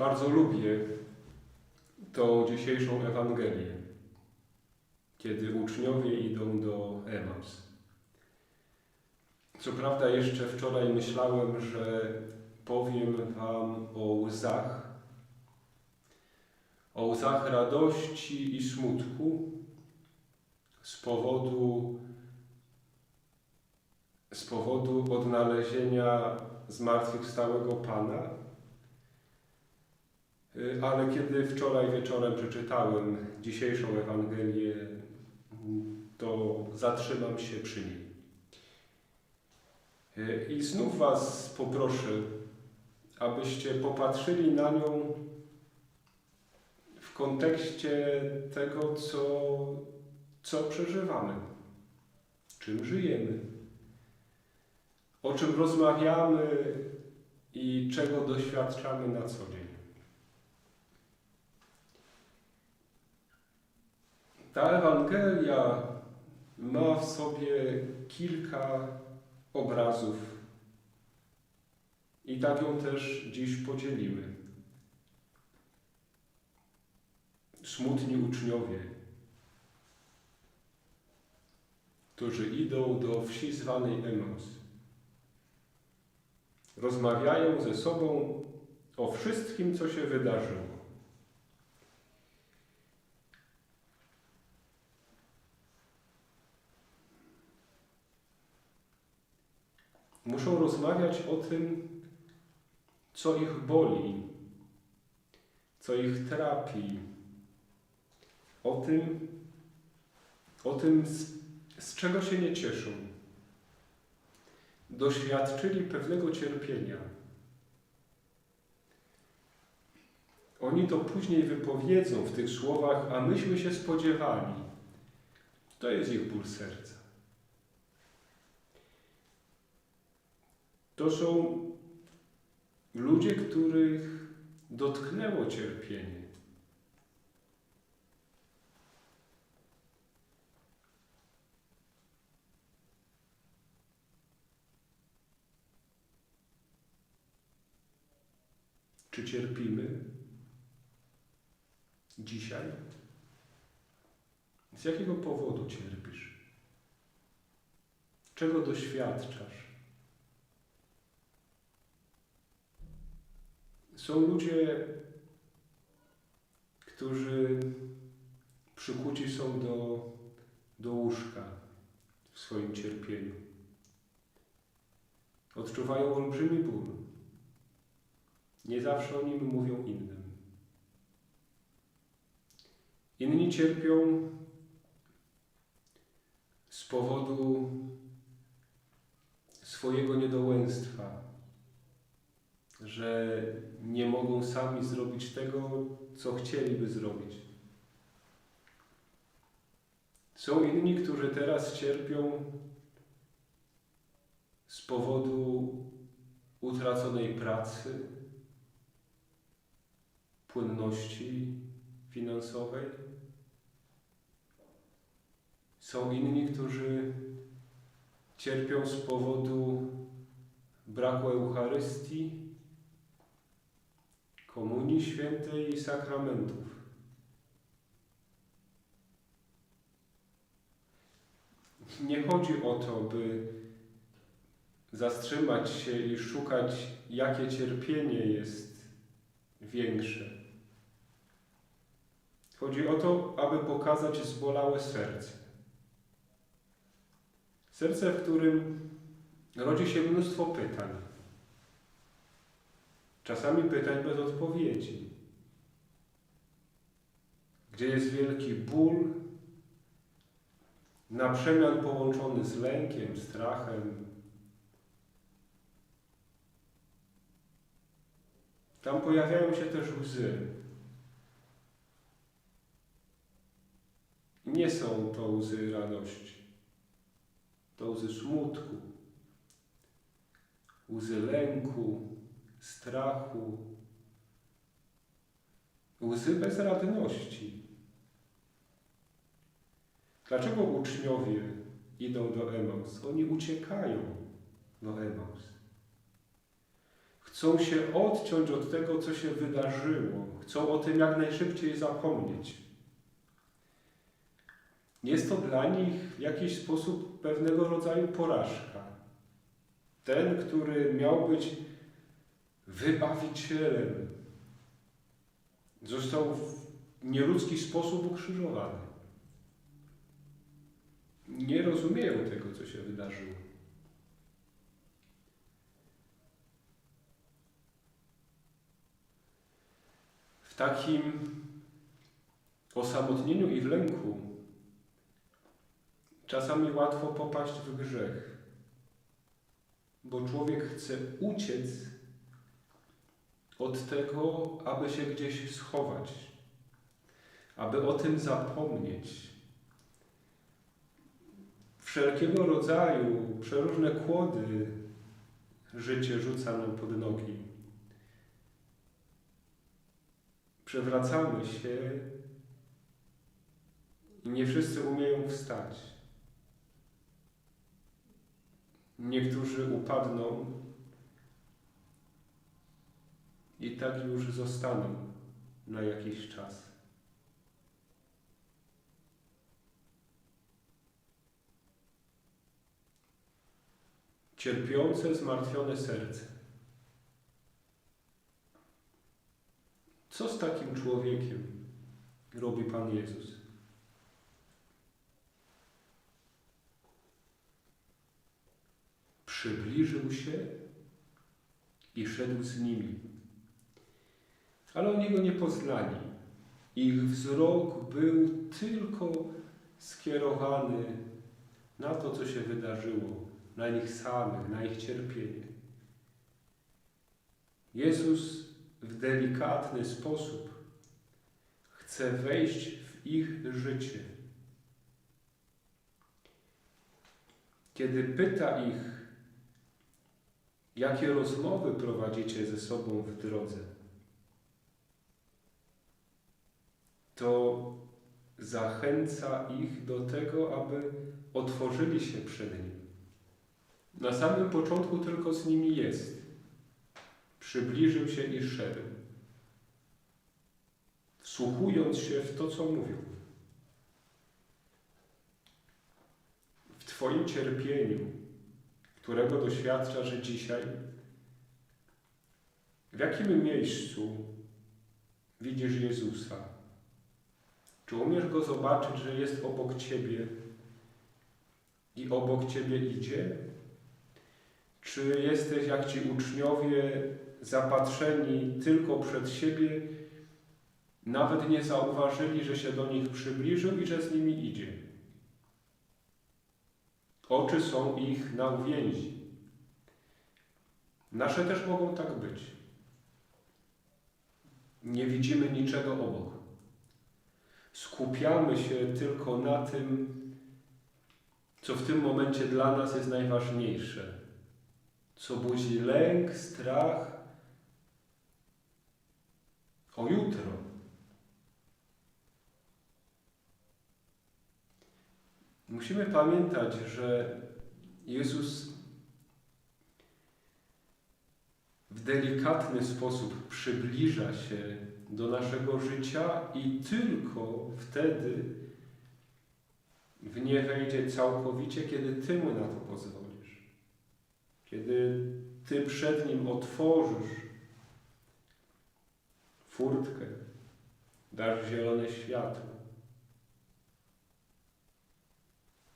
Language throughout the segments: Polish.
Bardzo lubię tą dzisiejszą Ewangelię, kiedy uczniowie idą do Emaus. Co prawda jeszcze wczoraj myślałem, że powiem Wam o łzach, o łzach radości i smutku z powodu, z powodu odnalezienia zmartwychwstałego Pana. Y, Ale kiedy wczoraj wieczorem przeczytałem dzisiejszą Ewangelię, to zatrzymam się przy niej. Y, I znów Was poproszę, abyście popatrzyli na nią w kontekście tego, co, co przeżywamy, czym żyjemy, o czym rozmawiamy i czego doświadczamy na co dzień. Ta Ewangelia ma w sobie kilka obrazów i tak ją też dziś podzielimy. Smutni uczniowie, którzy idą do wsi zwanej Emaus. Rozmawiają ze sobą o wszystkim, co się wydarzyło. Muszą rozmawiać o tym, co ich boli, co ich trapi, o tym, o tym z, z czego się nie cieszą. Doświadczyli pewnego cierpienia. Oni to później wypowiedzą w tych słowach, a myśmy się spodziewali. To jest ich ból serca. To są ludzie, których dotknęło cierpienie. Czy cierpimy dzisiaj? Z jakiego powodu cierpisz? Czego doświadczasz? Są ludzie, którzy przykuci są do, do łóżka w swoim cierpieniu. Odczuwają olbrzymi ból. Nie zawsze o nim mówią innym. Inni cierpią z powodu swojego niedołęstwa, że nie mogą sami zrobić tego, co chcieliby zrobić. Są inni, którzy teraz cierpią z powodu utraconej pracy, płynności finansowej. Są inni, którzy cierpią z powodu braku Eucharystii, Komunii Świętej i sakramentów. Nie chodzi o to, by zatrzymać się i szukać, jakie cierpienie jest większe. Chodzi o to, aby pokazać zbolałe serce. Serce, w którym rodzi się mnóstwo pytań. Czasami pytań bez odpowiedzi. Gdzie jest wielki ból, na przemian połączony z lękiem, strachem. Tam pojawiają się też łzy. Nie są to łzy radości, to łzy smutku, łzy lęku, strachu, łzy bezradności. Dlaczego uczniowie idą do Emaus? Oni uciekają do Emaus. Chcą się odciąć od tego, co się wydarzyło. Chcą o tym jak najszybciej zapomnieć. Jest to dla nich w jakiś sposób pewnego rodzaju porażka. Ten, który miał być wybawicielem, został w nieludzki sposób ukrzyżowany. Nie rozumieją tego, co się wydarzyło. W takim osamotnieniu i w lęku czasami łatwo popaść w grzech, bo człowiek chce uciec od tego, aby się gdzieś schować, aby o tym zapomnieć. Wszelkiego rodzaju przeróżne kłody życie rzuca nam pod nogi. Przewracamy się i nie wszyscy umieją wstać. Niektórzy upadną i tak już zostaną na jakiś czas. Cierpiące, zmartwione serce. Co z takim człowiekiem robi Pan Jezus? Przybliżył się i szedł z nimi. Ale oni go nie poznali. Ich wzrok był tylko skierowany na to, co się wydarzyło, na nich samych, na ich cierpienie. Jezus w delikatny sposób chce wejść w ich życie. Kiedy pyta ich, jakie rozmowy prowadzicie ze sobą w drodze, to zachęca ich do tego, aby otworzyli się przed Nim. Na samym początku tylko z nimi jest. Przybliżył się i szedł, wsłuchując się w to, co mówią. W Twoim cierpieniu, którego doświadczasz dzisiaj, w jakim miejscu widzisz Jezusa? Czy umiesz Go zobaczyć, że jest obok Ciebie i obok Ciebie idzie? Czy jesteś jak ci uczniowie zapatrzeni tylko przed siebie, nawet nie zauważyli, że się do nich przybliżył i że z nimi idzie? Oczy są ich na uwięzi. Nasze też mogą tak być. Nie widzimy niczego obok. Skupiamy się tylko na tym, co w tym momencie dla nas jest najważniejsze co budzi lęk, strach o jutro. Musimy pamiętać, że Jezus w delikatny sposób przybliża się do naszego życia i tylko wtedy w nie wejdzie całkowicie, kiedy Ty mu na to pozwolisz. Kiedy Ty przed Nim otworzysz furtkę, dasz zielone światło.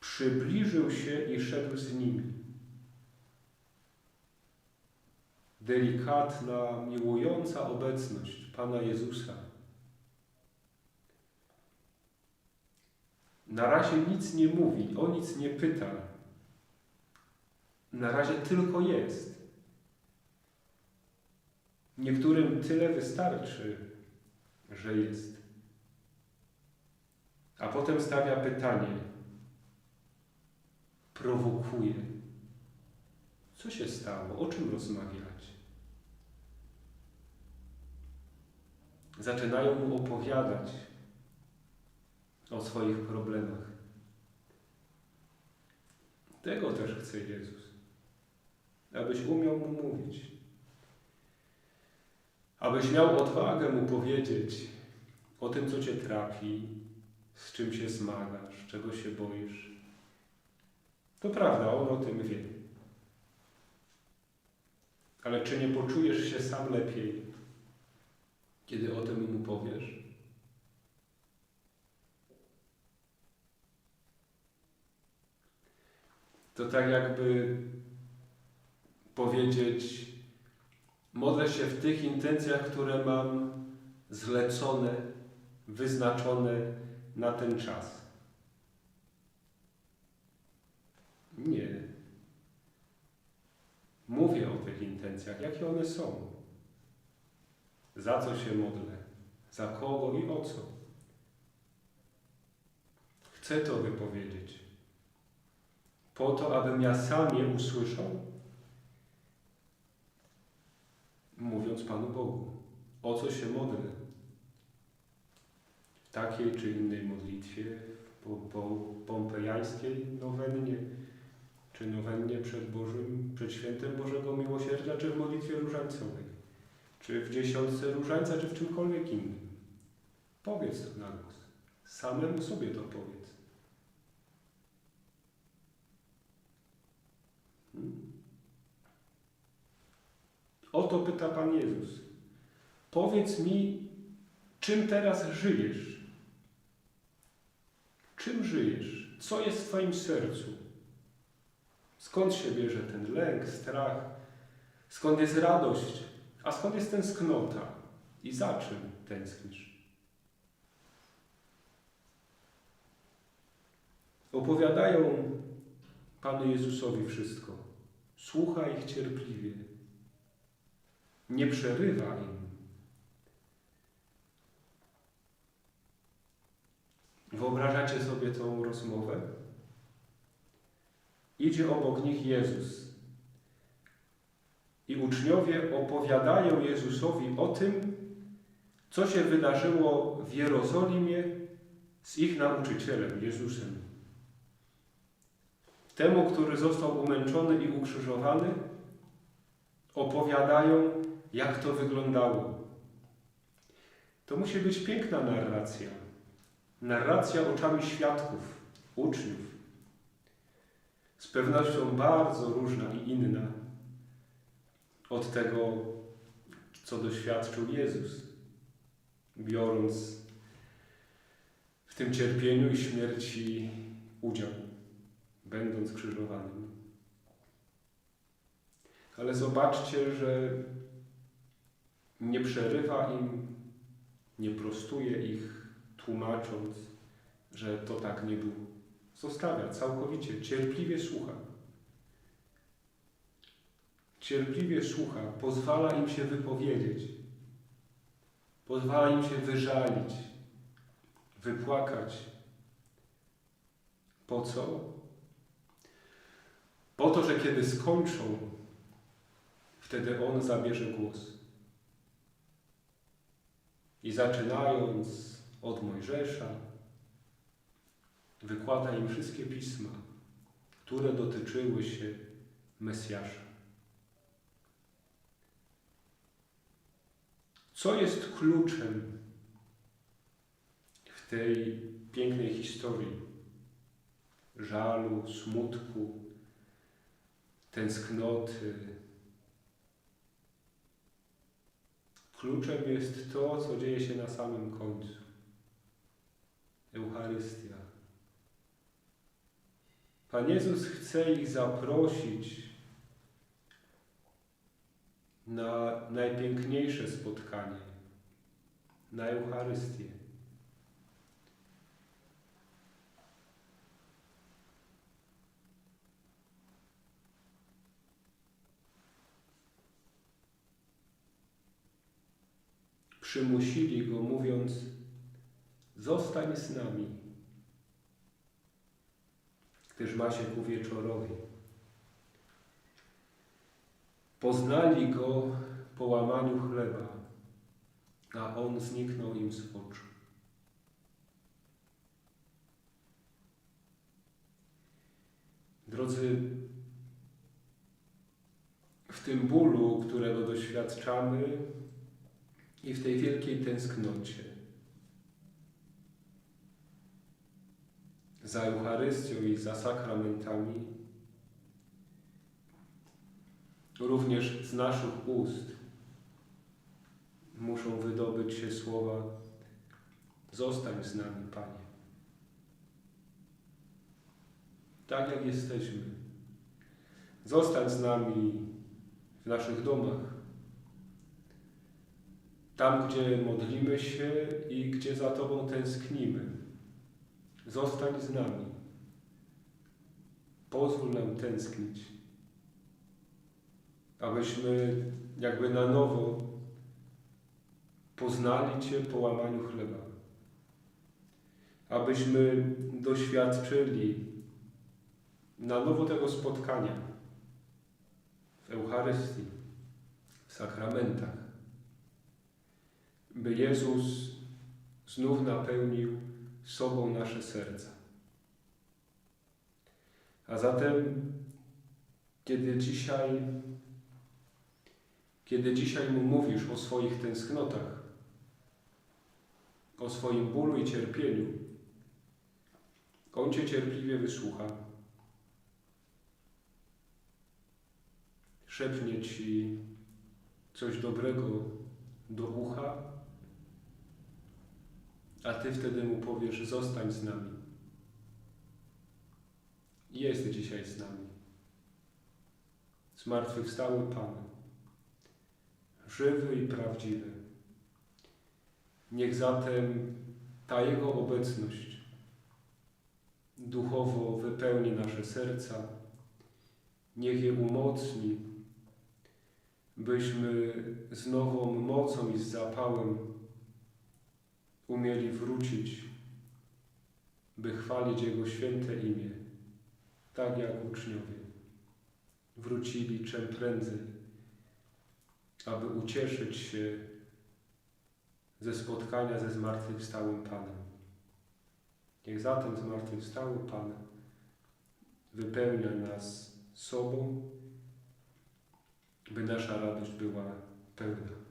Przybliżył się i szedł z nimi. Delikatna, miłująca obecność Pana Jezusa. Na razie nic nie mówi, o nic nie pyta, na razie tylko jest. Niektórym tyle wystarczy, że jest. A potem stawia pytanie, prowokuje. Co się stało? O czym rozmawiać? Zaczynają mu opowiadać o swoich problemach. Tego też chce Jezus abyś umiał mu mówić. Abyś miał odwagę mu powiedzieć o tym, co cię trapi, z czym się zmagasz, czego się boisz. To prawda, on o tym wie. Ale czy nie poczujesz się sam lepiej, kiedy o tym mu powiesz? To tak jakby powiedzieć, modlę się w tych intencjach, które mam zlecone, wyznaczone na ten czas. Nie. Mówię o tych intencjach, jakie one są. Za co się modlę? Za kogo i o co? Chcę to wypowiedzieć. Po to, abym ja sam je usłyszał, mówiąc Panu Bogu, o co się modlę. W takiej czy innej modlitwie, po, po pompejańskiej nowennie, czy nowennie przed Bożym, przed świętem Bożego Miłosierdzia, czy w modlitwie różańcowej, czy w dziesiątce różańca, czy w czymkolwiek innym. Powiedz to na głos. Samemu sobie to powiedz. Hmm? Pyta Pan Jezus. Powiedz mi, czym teraz żyjesz? Czym żyjesz? Co jest w Twoim sercu? Skąd się bierze ten lęk, strach? Skąd jest radość? A skąd jest tęsknota? I za czym tęsknisz? Opowiadają Panu Jezusowi wszystko. Słucha ich cierpliwie. Nie przerywa im. Wyobrażacie sobie tą rozmowę? Idzie obok nich Jezus. I uczniowie opowiadają Jezusowi o tym, co się wydarzyło w Jerozolimie z ich nauczycielem, Jezusem. Temu, który został umęczony i ukrzyżowany, opowiadają, jak to wyglądało. To musi być piękna narracja. Narracja oczami świadków, uczniów. Z pewnością bardzo różna i inna od tego, co doświadczył Jezus, biorąc w tym cierpieniu i śmierci udział, będąc krzyżowanym. Ale zobaczcie, że nie przerywa im, nie prostuje ich, tłumacząc, że to tak nie było. Zostawia całkowicie, cierpliwie słucha. Cierpliwie słucha, pozwala im się wypowiedzieć, pozwala im się wyżalić, wypłakać. Po co? Po to, że kiedy skończą, wtedy On zabierze głos. I zaczynając od Mojżesza, wykłada im wszystkie pisma, które dotyczyły się Mesjasza. Co jest kluczem w tej pięknej historii żalu, smutku, tęsknoty? Kluczem jest to, co dzieje się na samym końcu. Eucharystia. Pan Jezus chce ich zaprosić na najpiękniejsze spotkanie, na Eucharystię. Przymusili go, mówiąc: Zostań z nami, gdyż ma się ku wieczorowi. Poznali go po łamaniu chleba, a on zniknął im z oczu. Drodzy, w tym bólu, którego doświadczamy, I w tej wielkiej tęsknocie za Eucharystią i za sakramentami, również z naszych ust muszą wydobyć się słowa Zostań z nami, Panie. Tak jak jesteśmy. Zostań z nami w naszych domach. Tam, gdzie modlimy się i gdzie za Tobą tęsknimy. Zostań z nami. Pozwól nam tęsknić. Abyśmy jakby na nowo poznali Cię po łamaniu chleba. Abyśmy doświadczyli na nowo tego spotkania w Eucharystii, w sakramentach, by Jezus znów napełnił sobą nasze serca. A zatem, kiedy dzisiaj, kiedy dzisiaj Mu mówisz o swoich tęsknotach, o swoim bólu i cierpieniu, On Cię cierpliwie wysłucha. Szepnie Ci coś dobrego do ucha, a Ty wtedy Mu powiesz, zostań z nami. Jest dzisiaj z nami. Zmartwychwstały Pan, żywy i prawdziwy. Niech zatem ta Jego obecność duchowo wypełni nasze serca, niech je umocni, byśmy z nową mocą i z zapałem umieli wrócić, by chwalić Jego święte imię, tak jak uczniowie wrócili czym prędzej, aby ucieszyć się ze spotkania ze zmartwychwstałym Panem. Niech zatem zmartwychwstały Pan wypełnia nas sobą, by nasza radość była pełna.